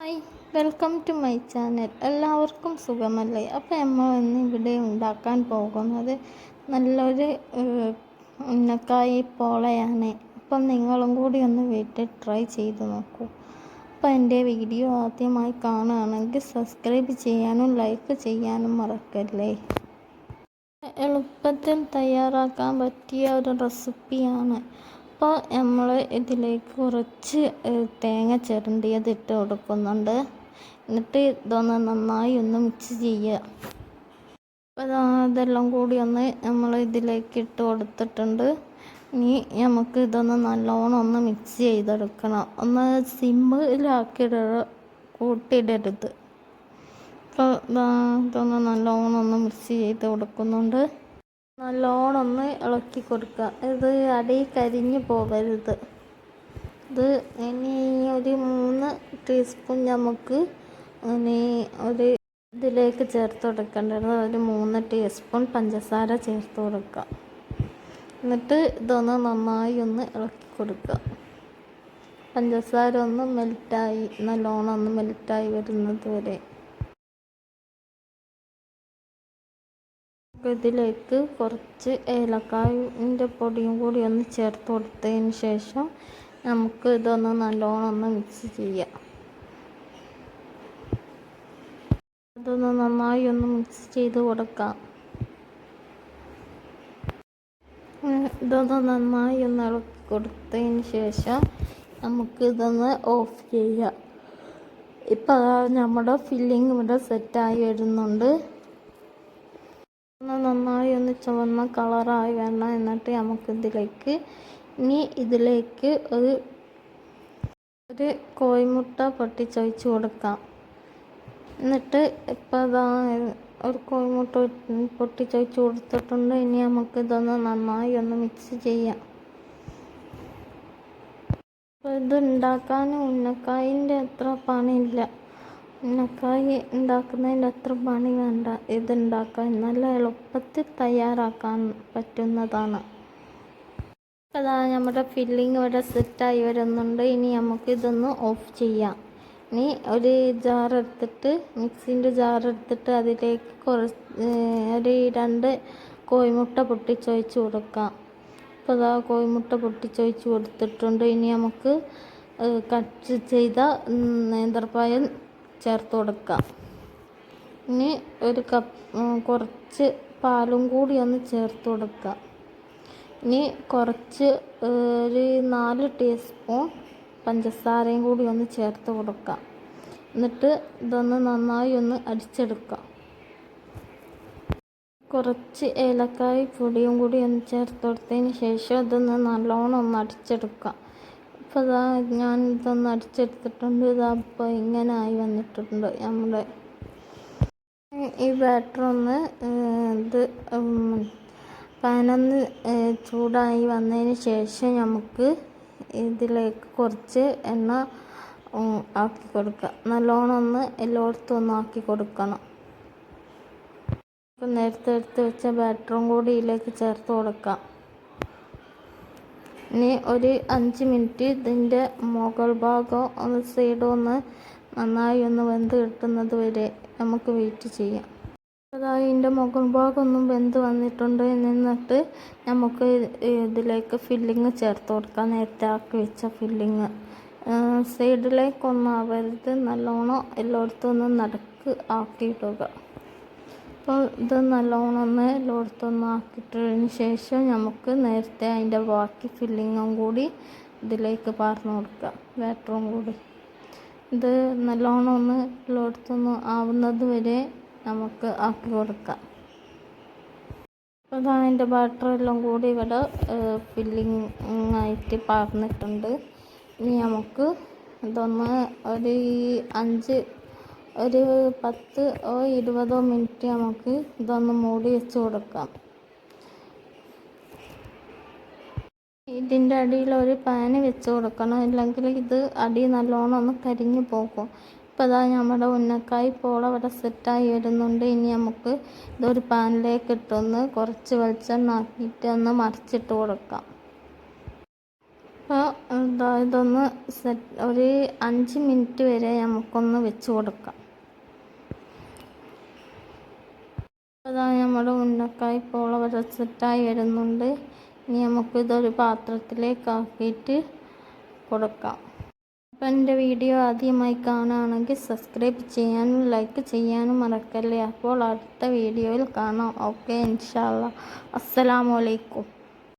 Hi welcome to my channel. എല്ലാവർക്കും സുഖമല്ലേ? അപ്പോൾ നമ്മൾ ഇന്ന് ഇവിടെ ഉണ്ടാക്കാൻ പോകുന്നത് നല്ലൊരു ഉന്നക്കായി പോളയാണ്. അപ്പം നിങ്ങളും കൂടി ഒന്ന് വീട്ടിൽ ട്രൈ ചെയ്ത് നോക്കൂ. അപ്പോൾ എന്റെ വീഡിയോ ആദ്യമായി കാണുകയാണെങ്കിൽ സബ്സ്ക്രൈബ് ചെയ്യാനും ലൈക്ക് ചെയ്യാനും മറക്കല്ലേ? എളുപ്പത്തിൽ തയ്യാറാക്കാൻ പറ്റിയ ഒരു റെസിപ്പിയാണ് അപ്പോൾ നമ്മൾ ഇതിലേക്ക് കുറച്ച് തേങ്ങ ചിരണ്ടിയത് ഇട്ട് കൊടുക്കുന്നുണ്ട്. എന്നിട്ട് ഇതൊന്ന് നന്നായി ഒന്ന് മിക്സ് ചെയ്യുക. അപ്പോൾ അതെല്ലാം കൂടി ഒന്ന് നമ്മൾ ഇതിലേക്ക് ഇട്ട് കൊടുത്തിട്ടുണ്ട്. ഇനി നമുക്ക് ഇതൊന്ന് നല്ലോണം ഒന്ന് മിക്സ് ചെയ്തെടുക്കണം. ഒന്ന് സിമ്മിലാക്കിയിട കൂട്ടിയിടരുത്. അപ്പോൾ ഇതാ ഇതൊന്ന് നല്ലോണം ഒന്ന് മിക്സ് ചെയ്ത് കൊടുക്കുന്നുണ്ട്. നല്ലോണം ഒന്ന് ഇളക്കി കൊടുക്കുക. ഇത് അടി കരിഞ്ഞു പോകരുത്. ഇത് ഇനി ഒരു മൂന്ന് ടീസ്പൂൺ നമുക്ക് ഇനി ഒരു ഇതിലേക്ക് ചേർത്ത് കൊടുക്കേണ്ടത് ഒരു മൂന്ന് ടീസ്പൂൺ പഞ്ചസാര ചേർത്ത് കൊടുക്കുക. എന്നിട്ട് ഇതൊന്ന് നന്നായി ഒന്ന് ഇളക്കി കൊടുക്കുക. പഞ്ചസാര ഒന്ന് മെൽറ്റായി നല്ലോണം ഒന്ന് മെൽറ്റായി വരുന്നത് വരെ. ഇതിലേക്ക് കുറച്ച് ഏലക്കായന്റെ പൊടിയും കൂടി ഒന്ന് ചേർത്ത് കൊടുത്തതിന് ശേഷം നമുക്ക് ഇതൊന്ന് നല്ലോണം ഒന്ന് മിക്സ് ചെയ്യാം. അതൊന്ന് നന്നായി ഒന്ന് മിക്സ് ചെയ്ത് കൊടുക്കാം. ഇതൊന്ന് നന്നായി ഒന്ന് ഇളക്കി കൊടുത്തതിന് ശേഷം നമുക്ക് ഇതൊന്ന് ഓഫ് ചെയ്യാം. ഇപ്പം നമ്മുടെ ഫില്ലിങ് ഇവിടെ സെറ്റായി വരുന്നുണ്ട്. ഒന്ന് നന്നായി ഒന്ന് ചുവന്ന കളറായി വരണം എന്നിട്ട് നമുക്ക് ഇതിലേക്ക് ഇനി ഇതിലേക്ക് ഒരു ഒരു കോഴിമുട്ട പൊട്ടിച്ചൊഴിച്ച് കൊടുക്കാം. എന്നിട്ട് ഇപ്പം ഇതാ ഒരു കോഴിമുട്ട പൊട്ടിച്ചൊഴിച്ച് കൊടുത്തിട്ടുണ്ട്. ഇനി നമുക്ക് ഇതൊന്ന് നന്നായി ഒന്ന് മിക്സ് ചെയ്യാം. അപ്പോൾ ഇത് ഉണ്ടാക്കാൻ ഉന്നക്കായിന്റെ അത്ര പണിയില്ല. ഉന്നക്കായി ഉണ്ടാക്കുന്നതിന്റെ അത്ര പണി വേണ്ട? ഇത് ഉണ്ടാക്കാൻ നല്ല എളുപ്പത്തിൽ തയ്യാറാക്കാൻ പറ്റുന്നതാണ്. അതാ നമ്മുടെ ഫില്ലിങ് ഇവിടെ സെറ്റായി വരുന്നുണ്ട്. ഇനി നമുക്ക് ഇതൊന്ന് ഓഫ് ചെയ്യാം. ഇനി ഒരു ജാർ എടുത്തിട്ട് മിക്സിന്റെ ജാർ എടുത്തിട്ട് അതിലേക്ക് കുറച്ച് ഒരു രണ്ട് കോഴിമുട്ട പൊട്ടിച്ചൊഴിച്ച് കൊടുക്കാം. അപ്പോൾ അതാ കോഴിമുട്ട പൊട്ടിച്ചൊഴിച്ച് കൊടുത്തിട്ടുണ്ട്. ഇനി നമുക്ക് കട്ട് ചെയ്ത ഉം, നേന്ത്രപ്പഴം ചേർത്ത് കൊടുക്കാം ഇനി ഒരു കപ്പ് കുറച്ച് പാലും കൂടി ഒന്ന് ചേർത്ത് കൊടുക്കുക ഇനി കുറച്ച് ഒരു നാല് ടീസ്പൂൺ പഞ്ചസാരയും കൂടി ഒന്ന് ചേർത്ത് കൊടുക്കുക എന്നിട്ട് ഇതൊന്ന് നന്നായി ഒന്ന് അടിച്ചെടുക്കുക കുറച്ച് ഏലക്കായ് പൊടിയും കൂടി ഒന്ന് ചേർത്ത് കൊടുത്തതിന് ശേഷം ഇതൊന്ന് നല്ലോണം ഒന്ന് അടിച്ചെടുക്കാം. അപ്പോൾ ഇതാ ഞാൻ ഇതൊന്ന് അടിച്ചെടുത്തിട്ടുണ്ട്. ഇതാ ഇപ്പോൾ ഇങ്ങനെ ആയി വന്നിട്ടുണ്ട് നമ്മുടെ ഈ ബാറ്റർ ഒന്ന് ഇത് പാനൊന്ന് ചൂടായി വന്നതിന് ശേഷം നമുക്ക് ഇതിലേക്ക് കുറച്ച് എണ്ണ ആക്കി കൊടുക്കുക നല്ലോണം ഒന്ന് എല്ലായിടത്തും ഒന്ന് ആക്കി കൊടുക്കണം. ഇപ്പം നേരത്തെ എടുത്ത് വെച്ച ബാറ്ററും കൂടി ഇതിലേക്ക് ചേർത്ത് കൊടുക്കാം. ഇനി ഒരു അഞ്ച് മിനിറ്റ് ഇതിന്റെ മുകൾ ഭാഗം ഒന്ന് സൈഡ് ഒന്ന് നന്നായി ഒന്ന് വെന്ത് കിട്ടുന്നത് വരെ നമുക്ക് വെയിറ്റ് ചെയ്യാം. അതായത് ഇതിന്റെ മുകൾ ഭാഗം ഒന്നും വെന്ത് വന്നിട്ടുണ്ട് എന്നിട്ട് നമുക്ക് ഇതിലേക്ക് ഫില്ലിങ് ചേർത്ത് കൊടുക്കാം. നേരത്തെ ആക്കി വെച്ച ഫില്ലിങ് സൈഡിലേക്കൊന്നും ആവരുത്. നല്ലോണം എല്ലായിടത്തും ഒന്ന് നടക്ക് ആക്കിയിടുക. അപ്പോൾ ഇത് നല്ലോണം ഒന്ന് എല്ലായിടത്തൊന്ന് ആക്കിയിട്ടതിന് ശേഷം നമുക്ക് നേരത്തെ അതിന്റെ ബാക്കി ഫില്ലിങ്ങും കൂടി ഇതിലേക്ക് പാർന്നു കൊടുക്കാം ബാറ്ററും കൂടി. ഇത് നല്ലോണം ഒന്ന് എല്ലായിടത്തൊന്ന് ആവുന്നത് വരെ നമുക്ക് ആക്കി കൊടുക്കാം. അപ്പോൾ അതിന്റെ ബാറ്റർ എല്ലാം കൂടി ഇവിടെ ഫില്ലിങ് ആയിട്ട് പാർന്നിട്ടുണ്ട്. ഇനി നമുക്ക് ഇതൊന്ന് ഒരു അഞ്ച് ഒരു പത്ത് ഓ ഇരുപതോ മിനിറ്റ് നമുക്ക് ഇതൊന്ന് മൂടി വെച്ച് കൊടുക്കാം. ഇതിന്റെ അടിയിൽ ഒരു പാന് വെച്ച് കൊടുക്കണം. ഇല്ലെങ്കിൽ ഇത് അടി നല്ലോണം ഒന്ന് കരിഞ്ഞു പോകും. ഇപ്പോൾ അതാ നമ്മുടെ ഉന്നക്കായി പോളം അവിടെ സെറ്റായി വരുന്നുണ്ട്. ഇനി നമുക്ക് ഇതൊരു പാനിലേക്ക് ഇട്ടൊന്ന് കുറച്ച് വെളിച്ചെണ്ണ ആക്കിയിട്ട് ഒന്ന് മറിച്ചിട്ട് കൊടുക്കാം. അപ്പോൾ ഇതൊന്ന് സെറ്റ് ഒരു അഞ്ച് മിനിറ്റ് വരെ നമുക്കൊന്ന് വെച്ച് കൊടുക്കാം. അതാ നമ്മുടെ ഉന്നക്കായ് പോള സെറ്റായി വരുന്നുണ്ട്. ഇനി നമുക്ക് ഇതൊരു പാത്രത്തിലേക്ക് ആക്കിയിട്ട് കൊടുക്കാം. അപ്പം എന്റെ വീഡിയോ ആദ്യമായി കാണുകയാണെങ്കിൽ സബ്സ്ക്രൈബ് ചെയ്യാനും ലൈക്ക് ചെയ്യാനും മറക്കല്ലേ. അപ്പോൾ അടുത്ത വീഡിയോയിൽ കാണാം. ഓക്കെ ഇൻഷാല്ല അസ്സലാമലൈക്കും